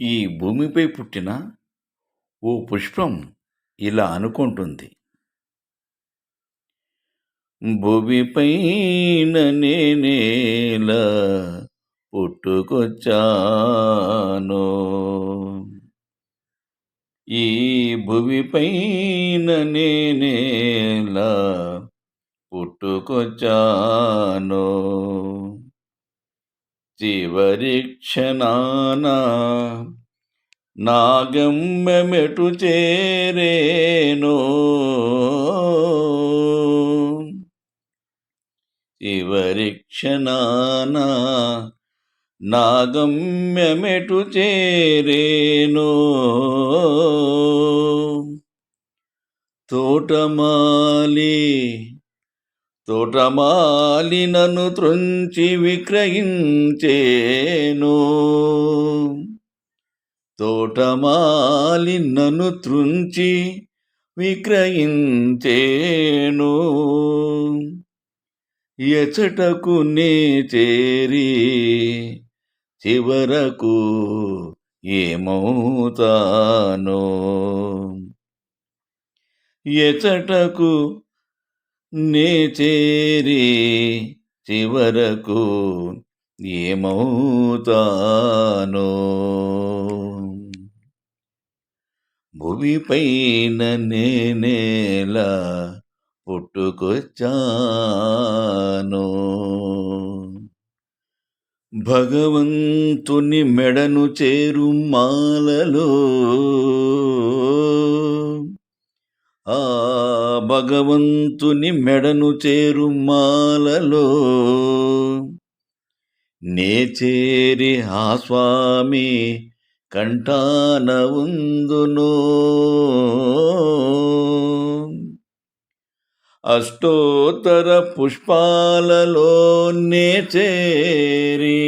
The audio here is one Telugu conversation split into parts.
ఈ భూమిపై పుట్టిన ఓ పుష్పం ఇలా అనుకుంటుంది. భూమిపైన నేనేలా పుట్టుకొచ్చాను. ఈ భూమిపైన నేనేలా పుట్టుకొచ్చాను. చివరి క్షణాన నా గమ్యమెటు చేరేను. చివరి క్షణాన నాగమ్యమెటు చేరేను. తోటమాలి తోటమాలినను త్రుంచి విక్రయించేను. తోటమాలినను త్రుంచి విక్రయించేను. ఎచటకు నే చేరి చివరకు ఏమవుతాను. ఎచటకు నే చేరి చివరకు ఏమవుతానో. భూమిపైన నేనేలా పుట్టుకొచ్చాను. భగవంతుని మెడను చేరు మాలలో. ఆ భగవంతుని మెడను చేరు మాలలో. నే చేరి ఆ స్వామి కంఠాన ఉందును. అష్టోత్తర పుష్పాలలో నే చేరి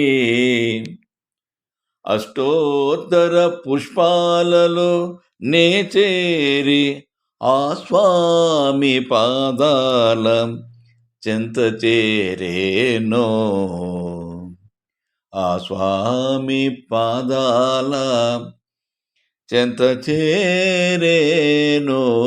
అష్టోత్తర పుష్పాలలో నే చేరి ఆ స్వామి పాదాల చెంత చేరేనో. ఆ స్వామి పాదాల చెంత చేరేనో.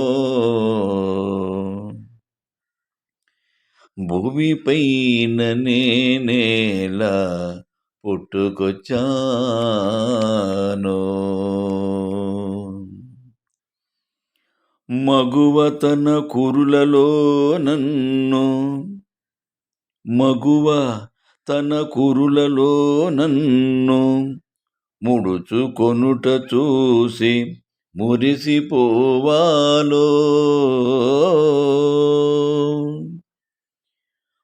భూమిపైన నేనేలా పుట్టుకొచ్చానో. మగువతన కురులలో నన్ను. మగువ తన కురులలో నన్ను ముడుచుకొనుట చూసి మురిసిపోవాలో.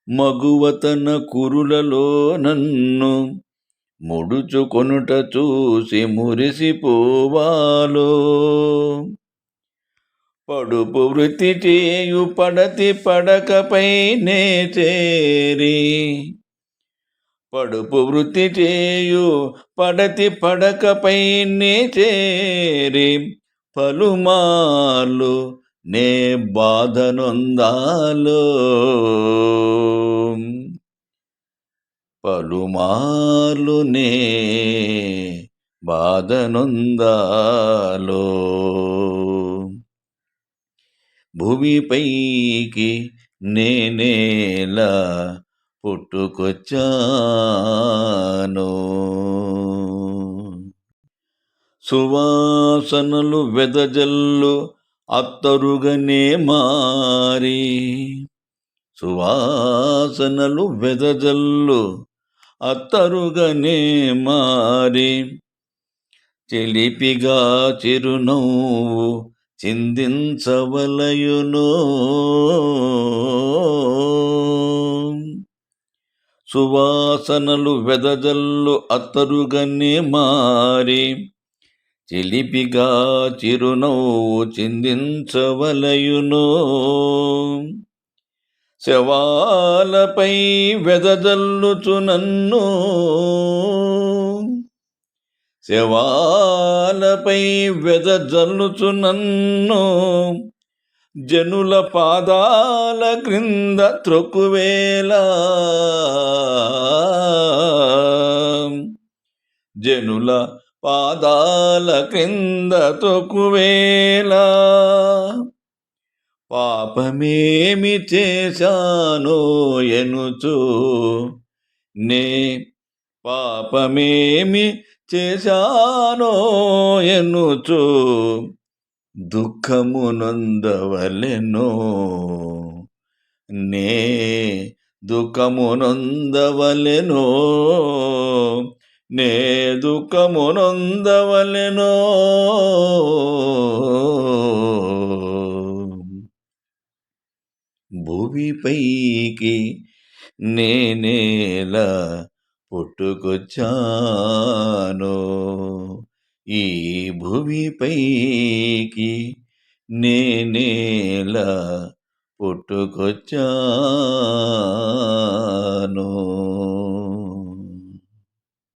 మగువతన కురులలో నన్ను ముడుచుకొనుట చూసి మురిసిపోవాలో. పడుపు వృత్తి చేయు పడతి పడకపై నేచేరి పడుపు వృత్తి చేయు పడతి పడకపై నేచేరి చేరి. నే బాధనొందాలో. పలుమాలు నే బాధనొందాలో. భూమిపైకి నేనేలా పుట్టుకొచ్చాను. సువాసనలు వెదజల్లు అత్తరుగనే మారి సువాసనలు వెదజల్లు అత్తరుగనే మారి చెలిపిగా చిరునవ్వు చిందించవలయును. సువాసనలు వెదజల్లు అత్తరుగనే మారి చిలిపిగా చిరునవ్వు చిందించవలయును. శవాలపై వెదజల్లుచు నన్ను. శవాలపై వెదజల్లుచు నన్ను. జనుల పాదాల క్రింద త్రొక్కువేళ. జనుల పాదాల క్రింద త్రొక్కువేళ. పాపమేమి చేశానో ఎనుచు. నే పాపమేమి చేశానో ఎనుచు దుఃఖము నొందవలెనో నే దుఃఖము నొందవలెనో నే దుఃఖము నొందవలెనో భూమిపైకి నేనేలా పుట్టుకొచ్చాను ఈ భూమిపైకి నేనేలా పుట్టుకొచ్చాను